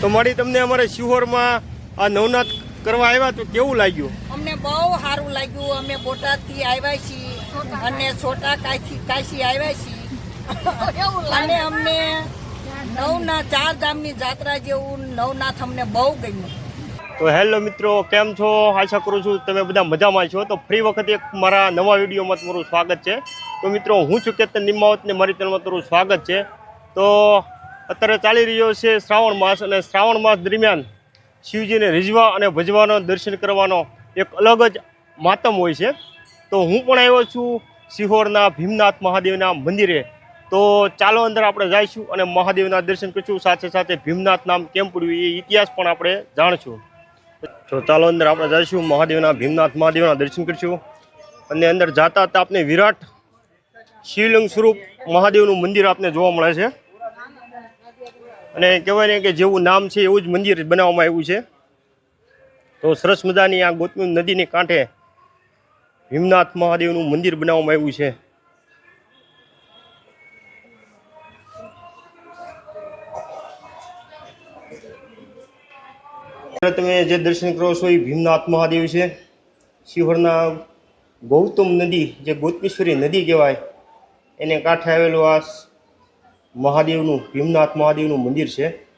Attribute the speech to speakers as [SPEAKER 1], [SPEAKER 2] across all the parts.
[SPEAKER 1] તો મળી તમને અમારે શિહોરમાં આ નવનાથ કરવા આવ્યા તો કેવું લાગ્યું?
[SPEAKER 2] અમને બહુ સારું લાગ્યું. અમે બોટાદથી આવ્યા છીએ અને છોટા કાશી કાશી આવ્યા છીએ. અને અમને નવના ચાર ધામની જાત્રા જેવું નવનાથ અમને બહુ ગમ્યું.
[SPEAKER 1] તો હેલો મિત્રો કેમ છો? આશા કરું છું તમે બધા મજામાં છો. તો ફ્રી વખત એક મારા નવા વિડીયોમાં તમારું સ્વાગત છે. તો મિત્રો હું છું કેતન નિમાવત ને મારી ચેનલમાં તમારું સ્વાગત છે. તો અત્યારે ચાલી રહ્યો છે શ્રાવણ માસ અને શ્રાવણ માસ દરમિયાન શિવજીને રીઝવા અને ભજવાનો દર્શન કરવાનો એક અલગ જ માતમ હોય છે. તો હું પણ આવ્યો છું સિહોરના ભીમનાથ મહાદેવના મંદિરે. તો ચાલો અંદર આપણે જઈશું અને મહાદેવના દર્શન કરીશું. સાથે સાથે ભીમનાથ નામ કેમ પડ્યું એ ઇતિહાસ પણ આપણે જાણશું. તો ચાલો અંદર આપણે જઈશું. મહાદેવના ભીમનાથ મહાદેવના દર્શન કરીશું. અને અંદર જાતા હતા આપને વિરાટ શિવલિંગ સ્વરૂપ મહાદેવનું મંદિર આપને જોવા મળે છે. અને કહેવાય ને કે જેવું નામ છે એવું જ મંદિર બનાવવામાં આવ્યું છે. તો સરસ મજાની આ ગોતમી નદીને કાંઠે ભીમનાથ મહાદેવનું મંદિર બનાવવામાં આવ્યું છે. તમે જે દર્શન કરો છો એ ભીમનાથ મહાદેવ છે. શિહોરના ગૌતમ નદી, જે ગોતમેશ્વરી નદી કહેવાય, એને કાંઠે આવેલું આ મહાદેવનું, ભીમનાથ મહાદેવનું મંદિર છે.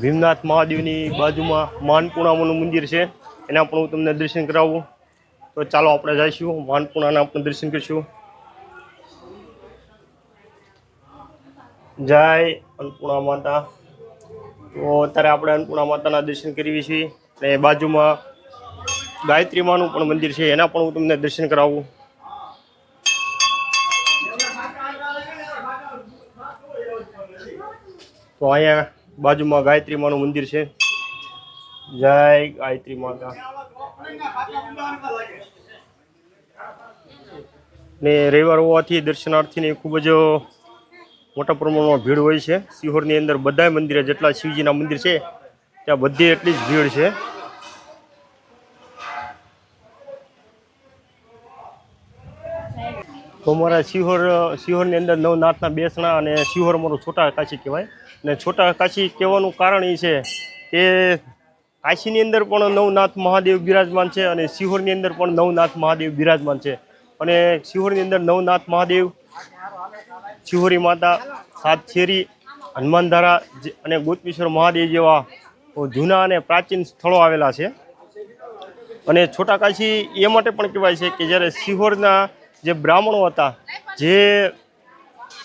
[SPEAKER 1] ભીમનાથ મહાદેવની બાજુમાં માનપુણામાનું મંદિર છે. એના પણ હું તમને દર્શન કરાવું. તો ચાલો આપણે જઈશું, માનપુણાના પણ દર્શન કરીશું. જય અન્નપૂર્ણા માતા. તો અત્યારે આપણે અન્નપૂર્ણા માતાના દર્શન કરીએ છીએ. અને બાજુમાં ગાયત્રી માનું પણ મંદિર છે, એના પણ હું તમને દર્શન કરાવું. તો અહીંયા બાજુમાં ગાયત્રી માનું મંદિર છે. જય ગાયત્રી માતા. ને રવિવાર હોવાથી દર્શનાર્થીની ખૂબ જ મોટા પ્રમાણમાં ભીડ હોય છે. સિહોરની અંદર બધા મંદિરે જેટલા શિવજીના મંદિર છે, ત્યાં બધી એટલી જ ભીડ છે. તો અમારા શિહોર, શિહોરની અંદર નવનાથના બેસણા અને શિહોર અમારું છોટા કાશી કહેવાય. અને છોટા કાશી કહેવાનું કારણ એ છે કે કાશીની અંદર પણ નવનાથ મહાદેવ બિરાજમાન છે અને શિહોરની અંદર પણ નવનાથ મહાદેવ બિરાજમાન છે. અને શિહોરની અંદર નવનાથ મહાદેવ, શિહોરી માતા, સાત શેરી, હનુમાનધારા અને ગોતમેશ્વર મહાદેવ જેવા જૂના અને પ્રાચીન સ્થળો આવેલા છે. અને છોટા કાશી એ માટે પણ કહેવાય છે કે જ્યારે શિહોરના જે બ્રાહ્મણો હતા, જે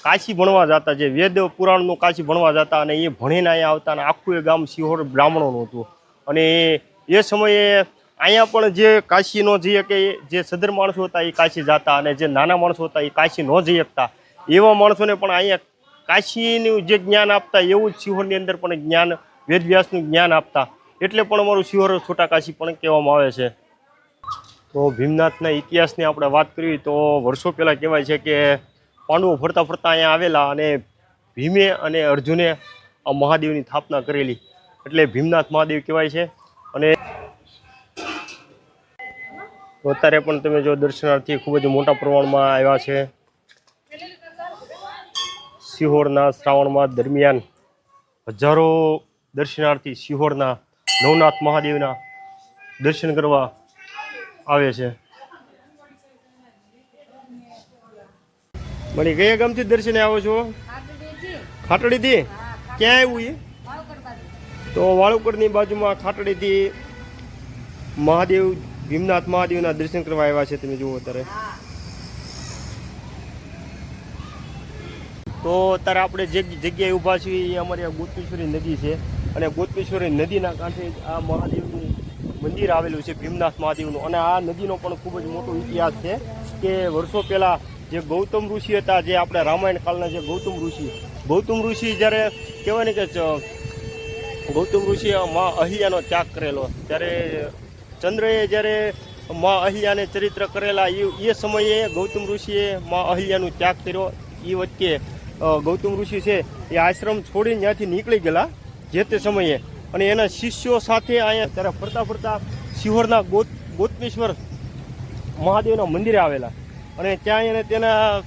[SPEAKER 1] કાશી ભણવા જતા, જે વેદ પુરાણનું કાશી ભણવા જતા અને એ ભણીને અહીંયા આવતા અને આખું એ ગામ સિહોર બ્રાહ્મણોનું હતું. અને એ સમયે અહીંયા પણ જે કાશી ન જઈ શકે જે સદર માણસો હતા એ કાશી જતા અને જે નાના માણસો હતા એ કાશી ન જઈ શકતા. એવા માણસોને પણ અહીંયા કાશીનું જે જ્ઞાન આપતા, એવું જ સિહોરની અંદર પણ જ્ઞાન, વેદવ્યાસનું જ્ઞાન આપતા. એટલે પણ અમારું સિહોર છોટા કાશી પણ કહેવામાં આવે છે. તો ભીમનાથના ઇતિહાસની આપણે વાત કરવી તો વર્ષો પહેલાં કહેવાય છે કે પાંડવો ફરતા ફરતા અહીંયા આવેલા અને ભીમે અને અર્જુને આ મહાદેવની સ્થાપના કરેલી. એટલે ભીમનાથ મહાદેવ કહેવાય છે અને અત્યારે પણ તમે જો દર્શનાર્થી ખૂબ જ મોટા પ્રમાણમાં આવ્યા છે. સિહોરના શ્રાવણમાં દરમિયાન હજારો દર્શનાર્થી સિહોરના નવનાથ મહાદેવના દર્શન કરવા આવે છે. મળી કયા ગામથી દર્શને આવો છો? ખાટડીથી. ક્યાં આવ્યું એ તો વાળુકરની બાજુમાં ખાટડીથી મહાદેવ ભીમનાથ મહાદેવના દર્શન કરવા આવ્યા છે તમે જુઓ અત્યારે. તો અત્યારે આપણે જે જગ્યાએ ઊભા છીએ એ અમારી આ ગોતમેશ્વરી નદી છે. અને ગોતમેશ્વરી નદીના કાંઠે આ મહાદેવનું મંદિર આવેલું છે ભીમનાથ મહાદેવનું. અને આ નદીનો પણ ખૂબ જ મોટો ઇતિહાસ છે કે વર્ષો પહેલાં જે ગૌતમ ઋષિ હતા, જે આપણે રામાયણ કાળના જે ગૌતમ ઋષિ ગૌતમ ઋષિ જ્યારે કહેવાય ને કે ગૌતમ ઋષિએ મા અહિયાનો ત્યાગ કરેલો. ત્યારે ચંદ્રએ જ્યારે મા અહિયાને ચરિત્ર કરેલા, એ એ સમયે ગૌતમ ઋષિએ મા અહિયાનો ત્યાગ કર્યો. એ વચ્ચે ગૌતમ ઋષિ છે એ આશ્રમ છોડીને ત્યાંથી નીકળી ગયેલા જે તે સમયે. અને એના શિષ્યો સાથે અહીંયા ત્યારે ફરતા ફરતા શિહોરના ગોત, ગોતમેશ્વર મહાદેવના મંદિરે આવેલા. અને ત્યાં એને તેના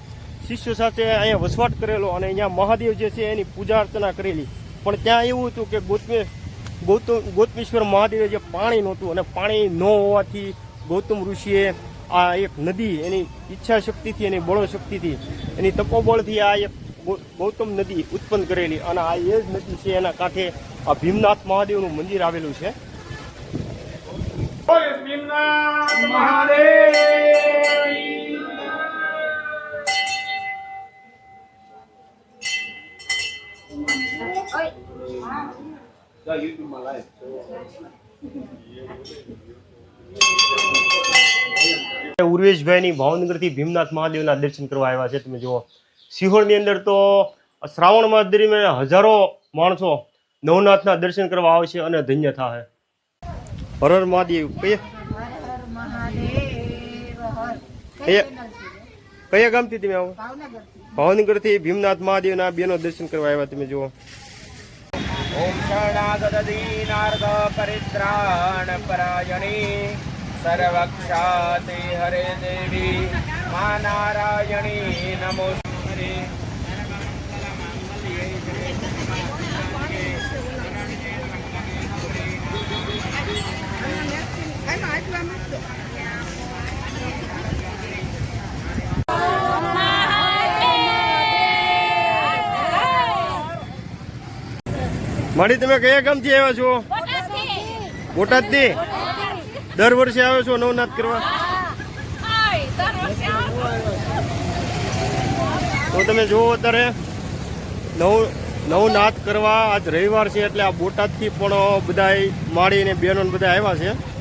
[SPEAKER 1] શિષ્યો સાથે અહીંયા વસવાટ કરેલો અને અહીંયા મહાદેવ જે છે એની પૂજા અર્ચના કરેલી. પણ ત્યાં એવું હતું કે ગોતમે ગૌતમ ગૌતમેશ્વર મહાદેવે જે પાણી નહોતું અને પાણી ન હોવાથી ગૌતમ ઋષિએ આ એક નદી એની ઈચ્છા શક્તિથી એની બળો શક્તિથી એની તપોબળથી આ એક ગૌતમ નદી ઉત્પન્ન કરેલી. અને આ એ જ નદી છે એના કાંઠે આ ભીમનાથ મહાદેવનું મંદિર આવેલું છે. ઉર્વેશભાઈની ભાવનગરથી ભીમનાથ મહાદેવના દર્શન કરવા આવ્યા છે. તમે જુઓ સિહોરની અંદર તો શ્રાવણ માસ દરમિયાન હજારો માણસો નવનાથના દર્શન કરવા આવે છે અને ધન્ય થાય હર હર મહાદેવ કયા કયા ગામથી તમે આવો?
[SPEAKER 3] ભાવનગરથી.
[SPEAKER 1] ભીમનાથ મહાદેવના બેનો દર્શન કરવા આવ્યા તમે જુઓ.
[SPEAKER 4] ઓમ શરણાગત પરિત્રાણ પરાયણી સર્વક્ષાતિ હરે દેવી મા નારાયણી નમો
[SPEAKER 1] માડી તમે કયા ગામથી આવ્યા છો? બોટાદથી? દર વર્ષે આવ્યો છો નવનાથ કરવા? તો તમે જુઓ અત્યારે, નવ નવનાથ કરવા આજ રવિવાર છે, એટલે આ બોટાદથી પણ બધાય માળી અને બહેનો બધા આવ્યા છે.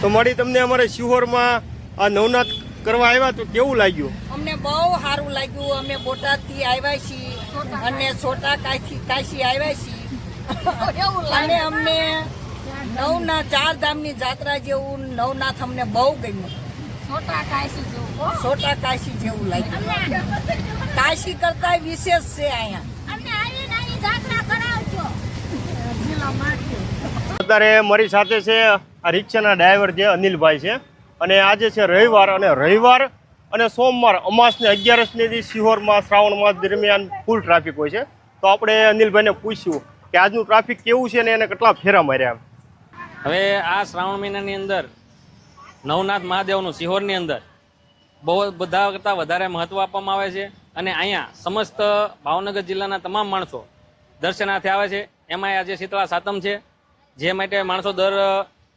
[SPEAKER 1] તો મળી તમને અમારે શિહોરમાં આ નવનાથ કરવા આવ્યા તો કેવું લાગ્યું?
[SPEAKER 2] અમને બહુ સારું લાગ્યું. અમે બોટાદથી આવ્યા છીએ અને છોટા કાશી કાશી આવ્યા છીએ. અને અમને નવના ચાર ધામની જાત્રા જેવું નવનાથ અમને બહુ ગમ્યું.
[SPEAKER 3] છોટા કાશી
[SPEAKER 2] છોટા કાશી જેવું લાગ્યું. કાશી કરતા વિશેષ છે અહીંયા.
[SPEAKER 1] અત્યારે મારી સાથે છે, આ રિક્ષાના ડ્રાઈવર છે અનિલભાઈ છે. અને આજે છે રવિવાર અને રવિવાર અને સોમવાર અમાસને અગિયારસને દી સિહોરમાં શ્રાવણ માસ દરમિયાન ફૂલ ટ્રાફિક હોય છે. તો આપણે અનિલભાઈને પૂછ્યું કે આજનું ટ્રાફિક કેવું છે ને એને કેટલા ફેરા માર્યા
[SPEAKER 5] હવે આ શ્રાવણ મહિનાની અંદર નવનાથ મહાદેવનું સિહોરની અંદર બહુ બધા કરતાં વધારે મહત્ત્વ આપવામાં આવે છે. અને અહીંયા સમસ્ત ભાવનગર જિલ્લાના તમામ માણસો દર્શનાર્થે આવે છે. એમાં આજે શીતળા સાતમ છે. જે માટે માણસો દર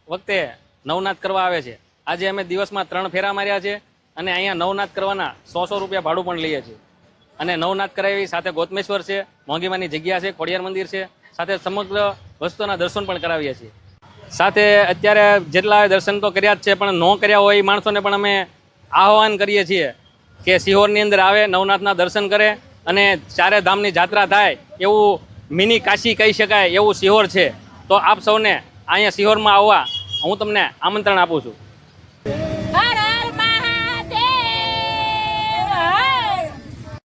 [SPEAKER 5] વખતે નવનાથ કરવા આવે છે. આજે અમે દિવસમાં ત્રણ ફેરા માર્યા છે અને અહીંયા નવનાથ કરવાના સો સો રૂપિયા ભાડું પણ લઈએ છીએ. અને નવનાથ કરાવી સાથે ગોતમેશ્વર છે, મોંઘીમાની જગ્યા છે, ખોડિયાર મંદિર છે, સાથે સમગ્ર વસ્તુના દર્શન પણ કરાવીએ છીએ. સાથે અત્યારે જેટલા દર્શન તો કર્યા જ છે, પણ ન કર્યા હોય એ માણસોને પણ અમે આહ્વાન કરીએ છીએ કે સિહોરની અંદર આવે, નવનાથના દર્શન કરે અને ચારે ધામની જાત્રા થાય એવું મિની કાશી કહી શકાય એવું સિહોર છે. તો આપ સૌને અહીંયા સિહોરમાં આવવા હું તમને આમંત્રણ આપું છું.